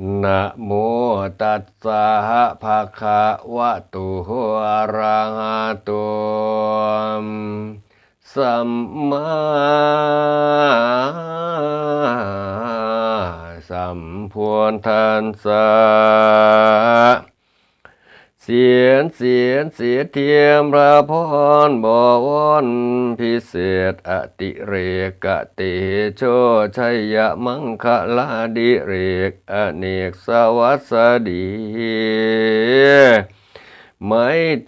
นะโมตัสสะภะคะวะโตอะระหะโตสัมมาสัมพุทธัสสะ เสียนเสียนเสียเทียมพระพรบวรพิเศษอติเรกติโชชัยยมังคลาดิเรกอเนกสวัสดีไม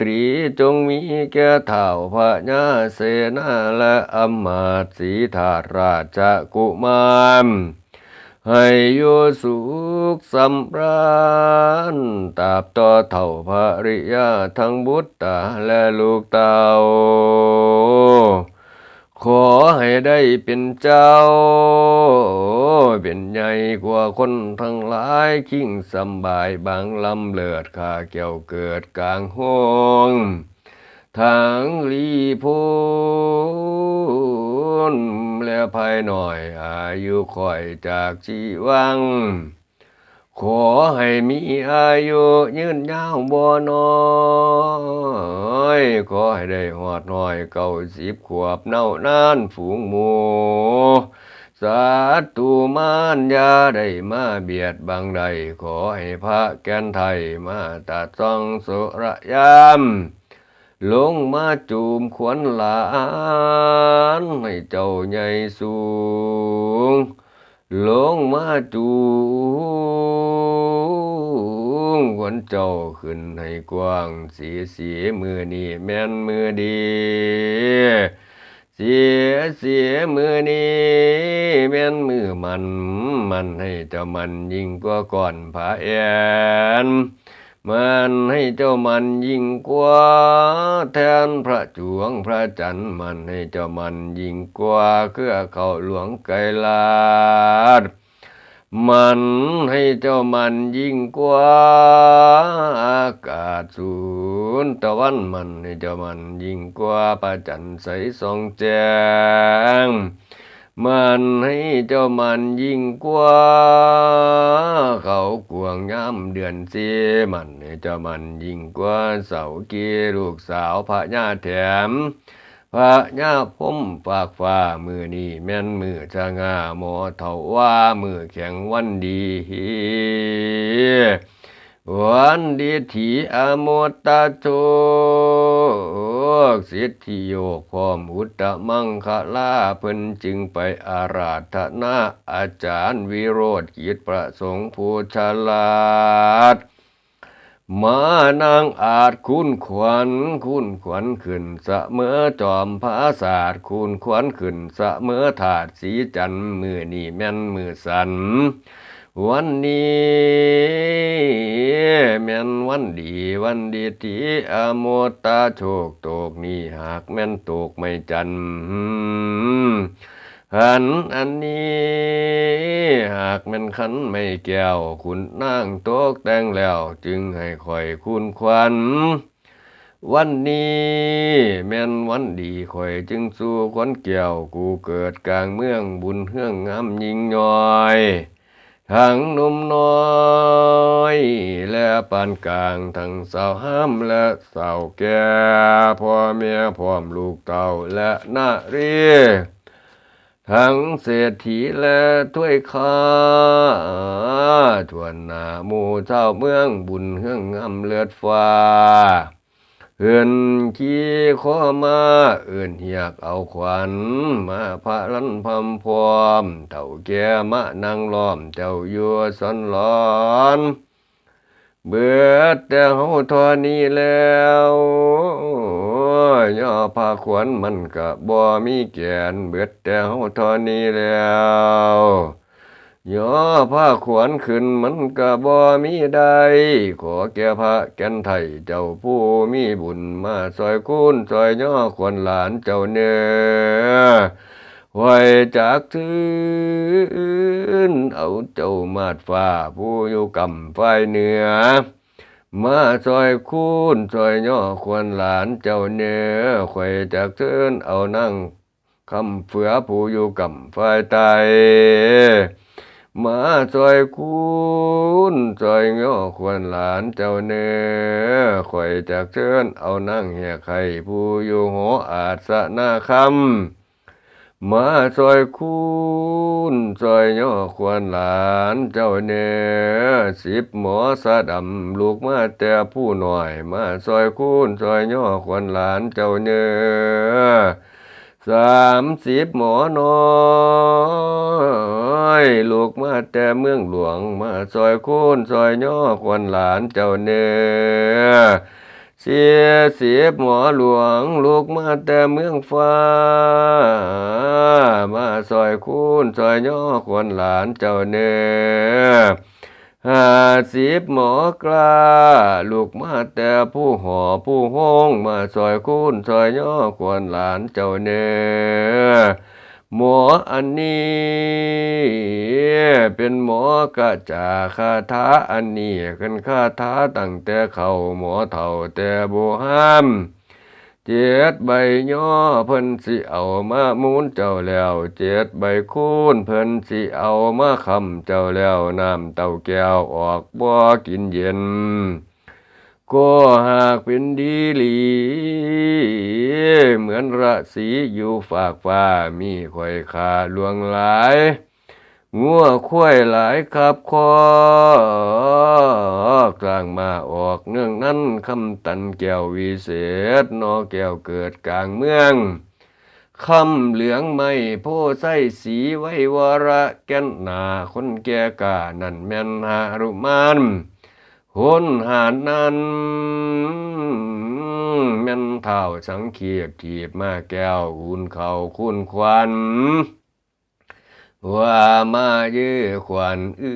ตรีจงมีแก่เท่าพระญาเสนาและอมาตสีธาราชกุมาร ให้อยู่สุขสำราญตาบต่อเท่าภริยาทั้งบุตรตาและลูกเต่าขอให้ได้เป็นเจ้า เป็นใหญ่กว่าคนทั้งหลายคิงสำบายบางลำเลิดข้าเกี่ยวเกิดกลางห้องทางลีพูน ภายหน่อย อายุค่อยจากชีวัง ขอให้มีอายุยืนยาวบ่น้อยขอให้ได้หอดน้อยเก้าสิบขวบเน่านานฝูงหมูสาธุมานยาได้มาเบียดบังใด ขอให้พระแก่นไทยมาตัดซองสุระยาม ลงมาจูมขวัญหลานให้เจ้าใหญ่สูง ลงมาจูงขวัญเจ้าขึ้นให้กว้างสีสีมือนี่แม่นมือดี เสียเสียมือนี้แม่นมือมัน มันให้เจ้ามันยิ่งกว่าก่อนผาแอน มันให้เจ้ามันยิ่งกว่าแทนพระจวงพระจันทร์มันให้เจ้ามันยิ่งกว่าเครือเขาหลวงไกรลาดมันให้เจ้ามันยิ่งกว่าอากาศศูนตะวันมันให้เจ้ามันยิ่งกว่าประจันทร์ใสส่องแจ้ง มันให้เจ้ามันยิ่งกว่าเขากวงย้ำเดือนเสียมันให้เจ้ามันยิ่งกว่าเสากีลูกสาวพระญาแถมพระญาพมฝากฟ้ามือนี่แม่นมือชะงาหมอเถาว่ามือแข็งวันดี วันดีทีอโมตะโจกสิทธิโยกพร้อมอุตตมังคลาเพิ่นจึงไปอาราธนาอาจารย์วิโรธกิจประสงค์ผู้ฉลาดมานางอาจคุณขวัญคุณขวัญขึ้นเสมอจอมพระศาสตร์คุณขวัญขึ้นเสมอถาดสีจันมือนี่แม่นมือสัน วันนี้แม่นวันดี วันดีที่อโมตาโชคตกนี่หากแม่นตกไม่จันทร์หันอันนี้ หากแม่นขันไม่แก้ว คุณนั่งโตกแต่งแล้ว จึงให้คอยคุณควันวันนี้แม่นวันดีข่อยจึงสู้ขวัญแก้วกูเกิดกลางเมืองบุญเฮืองงามยิ่งย่อย ทั้งหนุ่มน้อย และปานกลางทั้งสาวห้ามและสาวแก่พ่อแม่พร้อมลูกเต่าและนารีทั้งเศรษฐีและถ้วยข้าทวนนาหมู่เจ้าเมืองบุญเฮืองงามเลือดฟ้า เอื่นขี้ข้อมาเอื่นเหียกเอาขวัญมาพระลันพำพร้อมเท่าแก่มะนางล้อมเจ้าอยู่สันหลอนเบิดแต่เฮาทอนี้แล้วย่อพาขวัญมันก็บ่มีแกนเบิดแต่เฮาทอนี้แล้ว ย่อผ้าขวนขึ้นมันกะบ่มีใด ขอแก่พระแก่นไทยเจ้าผู้มีบุญมาซอยคุณซอยย่อขวนหลานเจ้าเนื้อไว้จากทืนเอาเจ้ามาดฟ้าผู้อยู่กำไฟเหนือ มาซอยคูนซอยย่อควรหลานเจ้าเนื้อไข่จากเชิญเอานั่งคำเฟือผู้อยู่กำไฟไต มาซอยคูนซอยย่อควรหลานเจ้าเนื้อไข่จากเชิญเอานั่งเหียไข่ผู้อยู่หออาจสะนาคำมาซอยคูนซอยย่อควรหลานเจ้าเนื้อสิบหมอสะดำลูกมาแต่ผู้หน่อย มาซอยคูนซอยย่อควรหลานเจ้าเนื้อ สามสิบหมอน้อยลูกมาแต่เมืองหลวงมาซอยคูนซอยย่อควรหลานเจ้าเนื้อเสียเสียบหมอหลวง ลูกมาแต่เมืองฟ้า มาซอยคูนซอยย่อควรหลานเจ้าเนื้อ หาสิบหมอกล้า ลูกมาแต่ผู้หอผู้ห้องมาซอยคูนซอยย่อควรหลานเจ้าเนื้อหมออันนี้ เป็นหมอกระจาคาถาอันนี้กันคาถาตั้งแต่เขาหมอเท่าแต่โบหาม เจ็ดใบย่อเพิ่นสิเอามามูนเจ้าแล้วเจ็ดใบคูนเพิ่นสิเอามาคำเจ้าแล้วน้ำเต้าแก้วออกบ่กินเย็นก็หากเป็นดีหลี เหมือนระสีอยู่ฝากฟ้ามีข่อยขาลวงหลาย งัวควายหลายครับคอ กลางมาออกเนื่องนั้นคำตันแก้ววิเศษนอแก้วเกิดกลางเมืองคำเหลืองไม่โพไส้สีไว้วระแก่นหนาคนแก่กานั่นแม่นหารุมันหนหานนั้นแม่นเท่าสังเขียบถีบมาแก้วอุ่นเขาคุณควัน ว่ามาเยือขวัญเอ้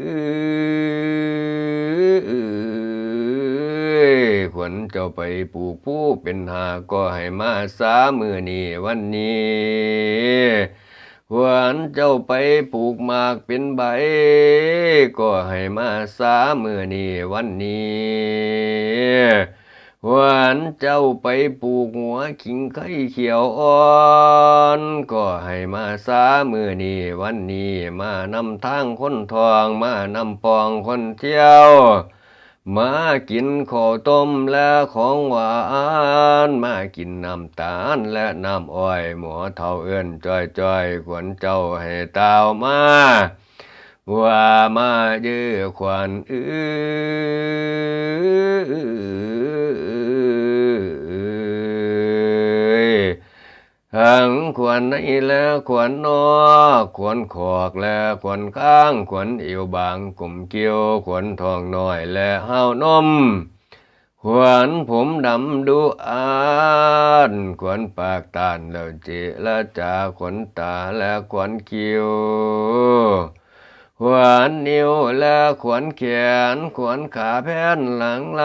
ยขวัญเจ้าไปปลูกผู้เป็นหาก็ให้มาสามือนี้วันนี้ขวัญเจ้าไปปลูกหมากเป็นใบ ก็ให้มาสามือนี้วันนี้ หวานเจ้าไปปลูกหัวขิงไข่เขียวอ่อน ก็ให้มาสามือนี้วันนี้มานำทางคนทองมานำปองคนเที่ยว มากินข้าวต้มและของหวาน มากินน้ำตาลและน้ำอ้อย หมอเท่าเอื้นจ้อยจ้อยขวัญเจ้าให้ตาวมา ว่ามาเยือขวัญเอ้หังขวัญในและขวัญนอกขวัญขอกและขวัญข้างขวัญเอวบางกลมเกี่ยวขวัญทองน้อยและห้าวนมขวัญผมดำดูอานขวัญปากตานแล้วเจละจาขวัญตาและขวัญคิ้ว ขวัญนิ้วและขวัญแขนขวัญขาแผ่นหลังไหล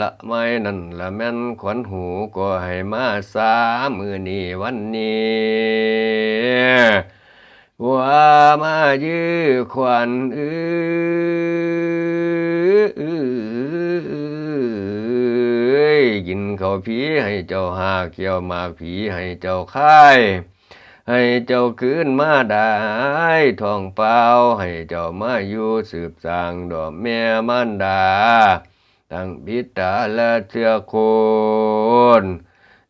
ละไม่นั่นละแม่นขวัญหูก็ให้มาสามือนี้วันนี้ว่ามายื้อขวัญเอ้ยกินข้าวผีให้เจ้าหาเกี่ยวมากผีให้เจ้าค่าย ให้เจ้าคืนมาได้ทองเปล่าให้เจ้ามาอยู่สืบสางดอกแม่มันดาตั้งบิดาและเชื่อโคน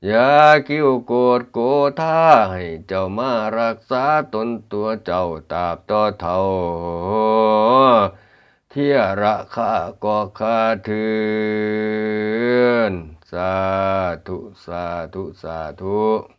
อย่าคิ้วโกดโกธาให้เจ้ามารักษาตนตัวเจ้าตราบต่อเท่าเที่ยระคาก็คาเทือนสาธุสาธุสาธุ